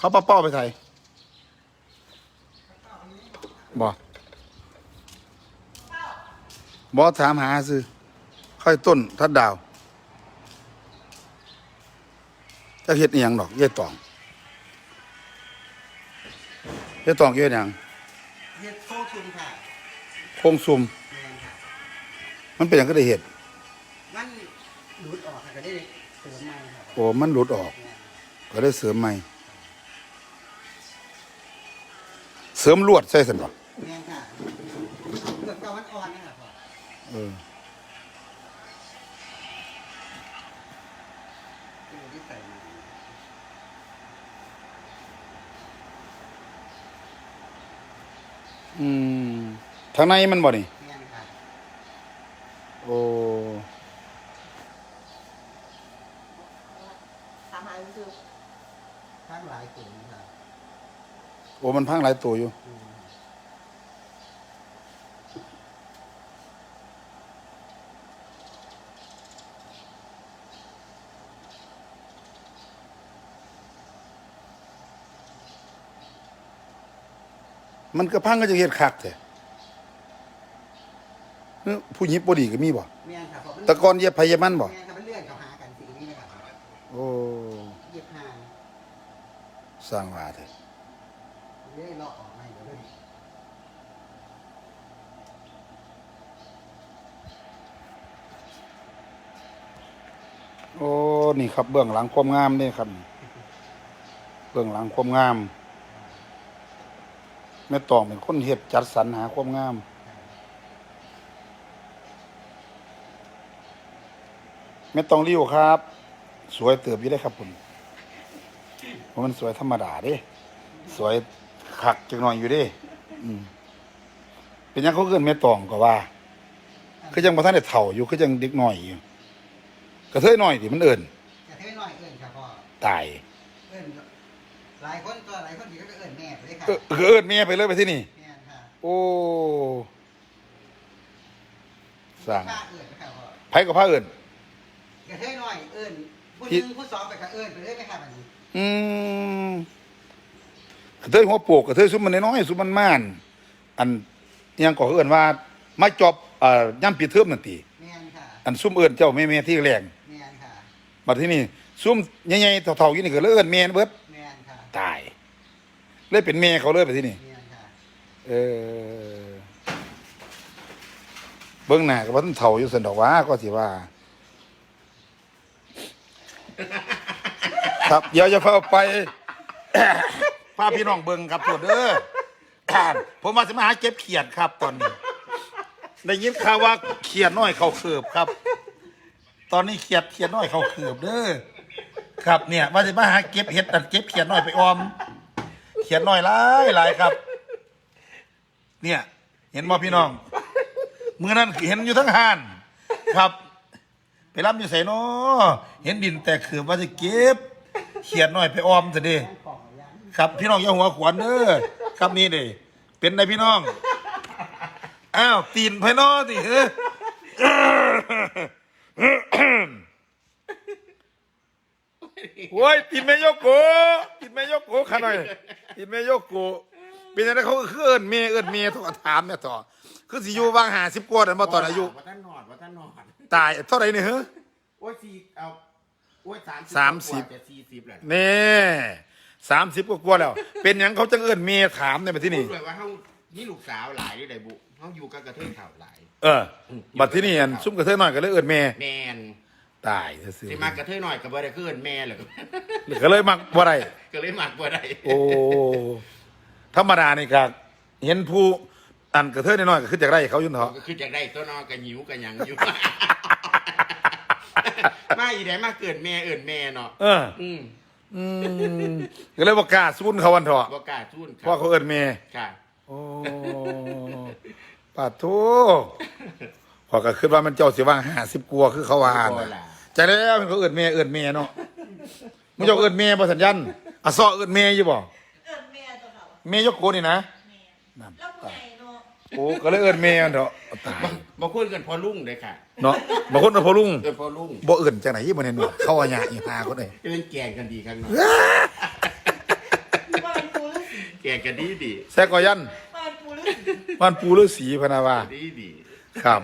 เขาป้าเป้าไปใส่บ่บ่ถามหาซื้อค่อยต้นทัดดาวจะเฮ็ดอีหยังดอกเย่ตองเย่ตองเฮ็ดหยังเฮ็ดโค้งชุมค่ะโครงซุมแม่นค่ะมันเป็นหยังก็ได้เฮ็ดมันดูดออกค่ะก็ได้เสริมใหม่ครับโอ้มันหลุดออกแม่นก็ได้เสริมใหม่ เสริมลวดใส่สันบ่แม่นค่ะเกือบเก้าวันอ่อนนะครับพ่อเออที่เราได้ใส่มาอืมทางในมันบ่นี่ แม่นค่ะ โอ้ ถามหาคือ ทั้งหลายกลุ่มค่ะ โอ้ มันพังหลายตัวอยู่อืมมันก็พังก็จะเฮ็ดคักแท้เอ้อผู้หญิงบ่ดีก็มีบ่แม่นค่ะเพราะมันแตะกอนเหยียบไผเหยียบมันบ่แม่นค่ะมันเลื่อนเข้าหากันสีนี้นะครับโอ้เหยียบห่างสร้างว่าแท้เลื่ อยเลาะออกมาเดี๋ยวเลยโอ้ นี่ครับเบื้องหลังความงามนี่ครับ เบื้องหลังความงาม แม่ตองเป็นคนเฮ็ดจัดสรรหาความงาม แม่ตองริ้วครับ สวยเติบอยู่ได้ครับคุณเพราะมันสวยธรรมดาด้สวย คักจังหน่อยอยู่เด้อืมเป็นหยังเขาเกินแม่ตองก็ว่า คือยังบ่ทันได้เฒ่าอยู่คือยังเด็กน้อยอยู่กระเทยน้อยดิมันเอิ้นกระเทยน้อยเอิ้นค่ะพ่อตายเอิ้นหลายคนก็หลายคนที่ก็เอิ้นแม่ไปเลยค่ะเออคือเอิ้นเมียไปเลยไปที่นี่แม่นค่ะโอ้สร้างข้าเอิ้นค่ะพ่อไผกับพระเอิ้นกระเทยน้อยเอิ้นผู้หพี่นึ่งผู้สองไปกับเอิ้นไปเลยไหมครับอันนี้อืม กระเทยหัวโปกกระเทยซุมมันน้อยๆซุมมันม่าน อันอิหยังก็เอิ้นว่ามาจอบเอ่อย่ำปีเทิมนั่นติแม่นค่ะอันซุมเอิ้นเจ้าแม่ๆที่แรงแม่นค่ะบัดที่นี่ซุมใหญ่ๆเฒ่าๆอยู่นี่ก็เลยเอิ้นแม่นเบิดแม่นค่ะตาย เลยเป็นแม่เขาเลยไปที่นี่แม่นค่ะเออเบื้องหน้าก็บ่ทันเฒ่าอยู่ซั่นดอกว่าก็สิว่า ครับเดี๋ยวจะเข้าไป พาพี่น้องเบิ่งครับตัวเด้อ ผมมาสิมาหาเก็บเขียดครับตอนนี้ ได้ยินข่าวว่าเขียดน้อยเขาเขือบครับ ตอนนี้เขียดเขียดน้อยเขาเขือบเด้อ ครับเนี่ยว่าสิมาหาเก็บเห็ดอันเก็บเขียดน้อยไปออม เขียดน้อยหลายหลายครับ เนี่ย เห็นบ่พี่น้องมือนั้นเห็นอยู่ทั้งห้านครับไปรับอยู่ใส่นอเห็นดินแต่คือว่าจะเก็บเขียดน้อยไปออมซะเดิ ครับพี่น้องอย่าหัวขวานเด้อครับนี่เด้เป็นไงพี่น้อง อ้าวตีนไพนอสิเฮ้ยโอ้ยตีนแม่ยกโกตีนแม่ยกโกขาหน่อยตีนแม่ยกโกเป็นยังไงเขาคือเอิ้นเมย์เอิ้นเมย์ต้องถามแม่ต่อคือสิอยู่วางหาสิบกว่าแต่มาตอนอายุวัฒนนอดวัฒนนอดตายเท่าไหร่เนี่ยเฮ้ยโอ้ยสี่เอาโอ้ยสามสามสิบจะสี่สิบแหละเน่ สามสิบกว่าๆแล้ว เป็นหยังเขาจังเอิ้นเมย์ถามในมาที่นี่พูดเลยว่าเขานี่ลูกสาวหลายได้บุเขาอยู่กับกระเทยข่าวหลาย เออ บัดที่นี่อันซุ่มกระเทยหน่อยก็เลยเอิ้นเมย์แมนตายซื่อสิมากระเทยหน่อยกับบ่ได้ขึ้นแม่เลยๆก็เลยมักบ่ได้ ก็เลยมักบ่ได้โอ้ ธรรมดานี่ครับเห็นผู้อันกระเทยน้อยๆก็ขึ้นจากไร่เขาอยุ่นเถาะก็คือจากได้ตัวนอกันหิวกันหยังอยู่ มาอีได้มาเกิดแม่เอิ่นแม่เนาะเออ อืม อืมก็เลยบอกกล้าสู้เขาวันเถาะบ่กล้าทุนเพราะเขาเอิ้นเมย์ค่ะ โอ้ปาโทพอก็คิดว่ามันเจ้าสิว่างห้าสิบกลัวาคือเขาว่าบ่น่ะล่ะใจแล้วมันก็เอิ้นเมย์เอิ้นเมย์เนาะมึงเจ้าเอิ้นเมย์บ่สัญญาณอะซ้อเอิ้นเมย์อยู่บ่เอิญแม่ตัวเขาเมย์ยกโกนี่นะแม่ นั่นแล้วผู้ใหญ่เนาะโอ้ก็เลยเอิ้นเมย์มันเถาะตายบ่คุยกันพอลุ่งเลยค่ะเนาะบางคนเอาพอลุงเอินพอลุ่งบ่เอื่นจังไหนบ่เห็นว่าเขาว่าหยาอีหาคนเอ้ยจะเป็นแกงกันดีครั้งเนาะแกงกันดีดีแซกกอยันบ้านปูฤาษีบ้านปูฤาษีพะนาวา ดีดีครับ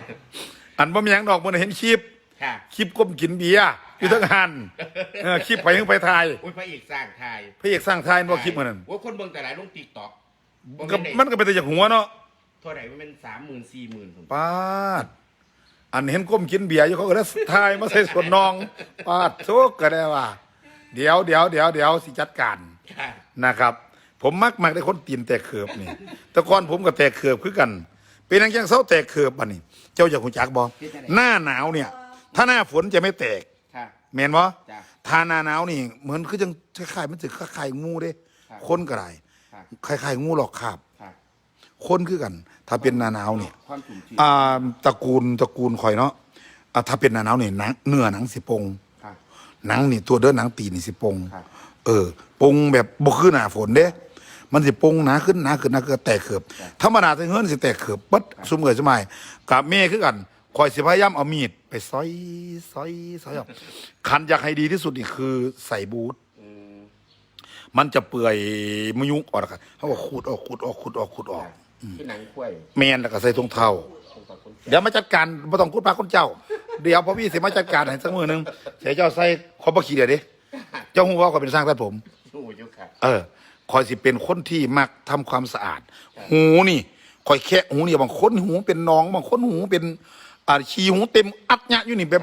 อันบ่มีหยังดอกมันเห็นคลิป ค่ะคลิปก้มกินเบียร์อยู่ทั้งหันเออคลิปไปยังไปถ่าย อุ้ยพระเอกสร้างไทยพระเอกสร้างทายบ่คลิปมันนั่นว่าคนเบิ่งแต่หลายลงติ๊กต็อก ก็มันก็เป็นแต่จากหัวเนาะเท่าไหร่มันเป็นสามหมื่นสี่หมื่นปาด อันเห็นก้มกินเบียร์อยู่เขาก็เลยทายมาใส่ส่วนนอง ปาดโชกก็ได้ว่า เดี๋ยวเดี๋ยวเดี๋ยวเดี๋ยวสิจัดการ ค่ะนะครับ ผมมักมักได้คนตีนแตกเขือบนี่ แต่ก่อนผมก็แตกเขือบคือกัน เป็นนังยังเศร้าแตกเขือบบัดนี้ เจ้าอยากหูจักบอหน้าหนาวเนี่ย ถ้าหน้าฝนจะไม่แตกค่ะ แมนบ่จ้ะถ้าหน้าหนาวนี่ เหมือนคือจังคล้ายๆมันสึกคล้ายๆงูเด้ ครับ คนก็ได้ค่ะ คล้ายๆงูหลอกคาบค่ะ คนคือกัน ถ้าเป็นหน้าหนาวเนี่ยความจุ่มชีอ่าตระกูลตระกูลข่อยเนาะอ่าถ้าเป็นหน้าหนาวเนี่ยหนังเนื้อหนังสิปงค่ะ หนังนี่ตัวเด้อหนังตีนนี่สิปงครับ เออปงแบบบ่คือหน้าฝนเด้ มันสิปงหนาขึ้นหนาขึ้นหนาขึ้นแตกเขือบธรรมดาถึงเฮิรนสิแตกเขือบปัดซุมเอ๋ยสมัยกับแม่คือกันข่อยสิพยายามเอามีดไปซอยซอยซอยออกคันอยากให้ดีที่สุดนี่คือใส่บูทอืม มันจะเปื่อยมยุกออกแล้วกันเขาก็ขูดออกขูดออกขูดออกขูดออก ที่หนังกล้วยแมนแล้วก็ใส่ถุงเท้า ของกับคนเดี๋ยวมาจัดการบ่ต้องพูดปากคนเจ้า เดี๋ยวพอพี่สิมาจัดการให้สักมือหนึงเสียเจ้าใส่ขอบ่ขี้เดียวดิเจ้าฮู้ว่าข่อยเป็นสร้างตัดผม สู้อยู่ค่ะเออคอยสิเป็นคนที่มักทำความสะอาด หูนี่คอยแค่หูนี่บางคนหูเป็นหน้องบางคนหูเป็นอ่าขี้หูเต็มอัดยะอยู่นี่แบบ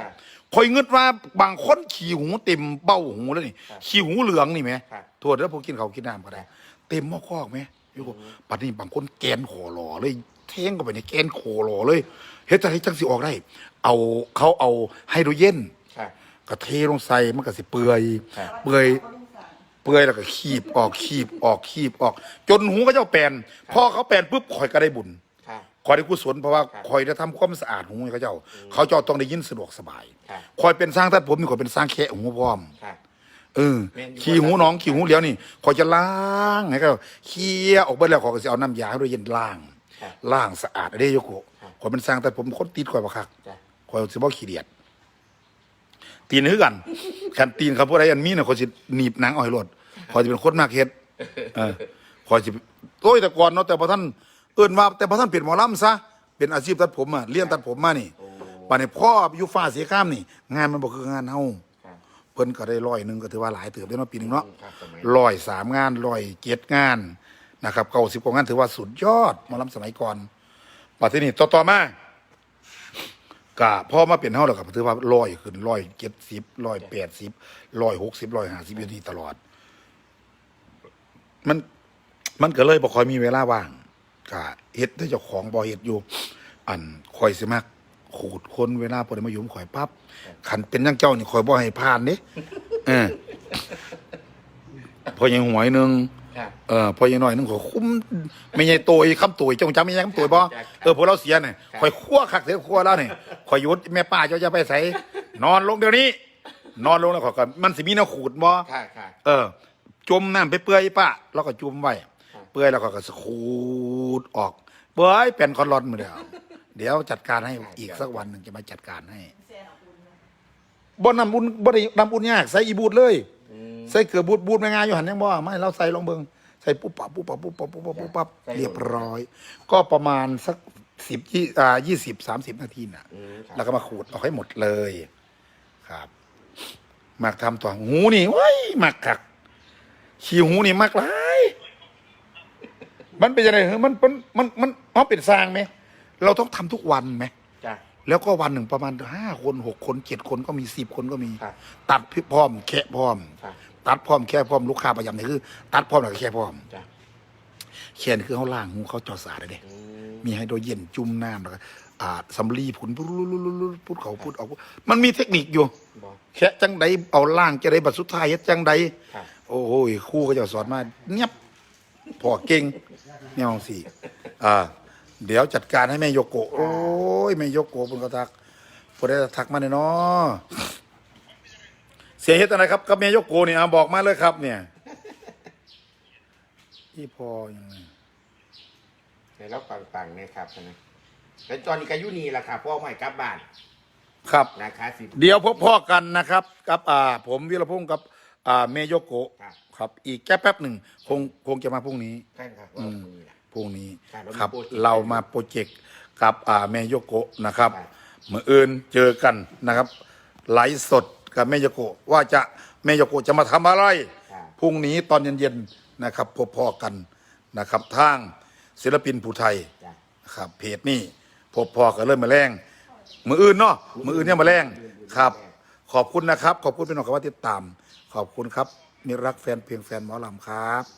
คอยเงึดว่าบางคนขี้หูเต็มเบ้าหูแล้วนี่ขี้หูเหลืองนี่ไหมโทษแล้วพวกกินเขาวกินน้ำก็ได้ เต็มหม้อคอกไหมอยู่ก็ปัจจุบันบางคนแกนโขหล่อเลยเท่งเข้าไปในแกนโขหล่อเลยเฮ็ดจะให้จังสิออกได้ เอาเขาเอาไฮโดรเจนค่ะกระเทลงใส่มันก็สิเปื่อยครับ เปื่อย เปื่อยแล้วก็ขีบออกขีบออกขีบออก จนหูก็เจ้าแปลนพอเขาแปลนปุ๊บข่อยก็ได้บุญ ค่ะข่อยได้กุศลเพราะว่าครับข่อยได้ทำความสะอาดหูให้เขาเจ้า เขาเจ้าต้องได้ยินสะดวกสบายครับข่อยเป็นสร้างตัดผมนี่ข่อยเป็นสร้างแค่หูพร้อม ค่ะ เออแม่นอยู่ ขี้หูน้องขี้หูเหลียวนี่ข่อยจะล้างให้เขาเคลียร์ออกไปแล้วข่อยก็จะเอาน้ำยาให้ด้วยเย็นล้างครับล้างสะอาดได้โยโกะครับข่อยเป็นสร้างตัดผมคนติดข่อยบ่คัก จ้ะ คอยสิบ่ขี้เดียด ตีนคือกัน คันตีนเขาพูดอะไรอันมีน่ะคอยสิหนีบหนังเอ่อยรถคอยจะเป็นคนมากเฮ็ดเออคอยสิโอ้ยแต่ก่อนเนาะแต่พอท่าน เอิ้นว่าแต่พอท่านเปลี่ยนหมอลำซะเป็นอาชีพตัดผมอะเลี้ยงตัดผมมานี่ป่านนี้พ่ออยู่ฟ้าสีข้ามนี่ งานมันบ่คืองานเฮาค่ะเพิ่นก็ได้ร้อยหนึงก็ถือว่าหลายเติบได้เนาะปีหนึงเนาะครับสมัย ร้อยสามงานร้อยเจ็ดงานนะครับเก้าสิบกว่างานถือว่าสุดยอดหมอลำสมัยก่อนปัจจุบันนี้ต่อต่อมากะพอมาเป็นเท่าแล้วก็ถือว่าร้อยขึ้นร้อยเจ็ดสิบร้อยแปดสิบร้อยหกสิบร้อยห้าสิบอยู่นี่ตลอด มันมันก็เลยบ่ค่อยมีเวลาว่าง กะเฮ็ดได้เจ้าของบ่เฮ็ดอยู่ อันคอยสิมักขูดคนเวลาพอได้มาอยู่ข่อยปั๊บขันเป็นจังเจ้านี่ข่อยบ่ให้ผ่านเด้เออพอยังหวยหนึงค่ะเออพอยังน้อยหนึงขอยคุ้มไม่ใช่ตัวคำตัวจงจำไม่ใช่คำตัวบ่เออพวกเราเสียเนี่ยข่อยคั่วคักเสียคั่วแล้วนี่ข่อยหยุดแม่ป้าเจ้าจะไปใส่นอนลงเดี๋ยวนี้ นอนลงแล้วข่อยก็มันสิมีแนวขูดบ่ ค่ะค่ะ เออ จมน้ำไปเปื่อยป้าแล้วก็จุ่มไว้ครับ เปื่อยแล้วก็ก็สขูดออกเปื่อยเป็นคอนรอนมือเดียวเดี๋ยวจัดการให้อีกสักวันหนึ่งจะมาจัดการให้แซ่บอุ่นนะบ่น้ำอุ่นบ่ได้น้ำอุ่นยากใส่อีบูดเลยอืมใส่เกลือบูดบูดไม่ง่ายอยู่หันยังบ่ไม่เราใส่ลงเบิงใส่ปุ๊บปั๊บปุ๊บปั๊บปุ๊บปั๊บปุ๊บปั๊บปุ๊บปั๊บใส่ลงเรียบร้อย ก็ประมาณสักสิบยี่อ่ายี่สิบสามสิบนาทีน่ะอืมครับแล้วก็มาขูดออกให้หมดเลย ครับมักทำตัวหูนี่ว้ยมักคัก ขี้หูนี่มักหลาย มันเป็นยังไงเหรอมันมันมันมันมันเป็นสร้างไหม เราต้องทำทุกวันไหม จ้ะ แล้วก็วันหนึ่งประมาณห้าคนหกคนเจ็ดคนก็มีสิบคนก็มี ครับตัดพร้อม แคะพร้อม ครับ ตัดพร้อมแค่พร้อมลูกค้าประจำนี่คือ ตัดพร้อมแล้วก็แค่พร้อม จ้ะแค่นี่คือเขาล่างหูเขาจอดสาดเลยเด้อืมมีไฮโดรเจนจุ่มน้ำแล้วก็อ่าสำลีผุนปุ๊ดๆๆๆพูดเขาพูดออกมันมีเทคนิคอยู่ บอก แค่จังใดเอาล่างจะได้บัดสุดท้ายเฮ็ดจังใดครับ โอ้โหครู่ก็จะสอนมาเงียบ พอเก่งเนี่ยมองสี่อ่า เดี๋ยวจัดการให้แม่โยโกะโอ้ยแม่โยโกะเพิ่นก็ทักพอได้ทักมาเนี่ยเนาะเสียเฮ็ดอะไรครับกับแม่โยโกะนี่อะบอกมาเลยครับ เนี่ยที่พอยังไงในเราปังๆเนี่ยครับนะแล้วจอนี่ก็อยุนีแหละครับพ่อใหม่กลับบ้านครับนะคะสิเดี๋ยวพบพ่อกันนะครับ กับ อ่า ผมวิรพงศ์กับ อ่าเมโยโกะ ครับครับ อีกแค่แป๊บหนึ่งคงคงจะมาพรุ่งนี้ ใช่ครับว่ามือละ พรุ่งนี้ครับครับเราเรามีมาโปโปรรเจเจกกต์ต์กับอ่าเมโยโกะนะครับครับ เมื่ออื่นเจอกันนะครับไลฟ์สดกับเมโยโกะว่าจะเมโยโกะจะมาทำอะไรครับพรุ่งนี้ตอนเย็นๆนะครับพบพอกันนะครับทางศิลปินผู้ไทยจ้ะครับเพจนี่พบพอกันเริ่มมาแรงมืออื่นเนาะมืออื่นเนี่ยมาแรงครับ ขอบคุณนะครับ ขอบคุณพี่น้องครับว่าติดตาม ขอบคุณครับ มีรักแฟนเพลงแฟนหมอลำครับ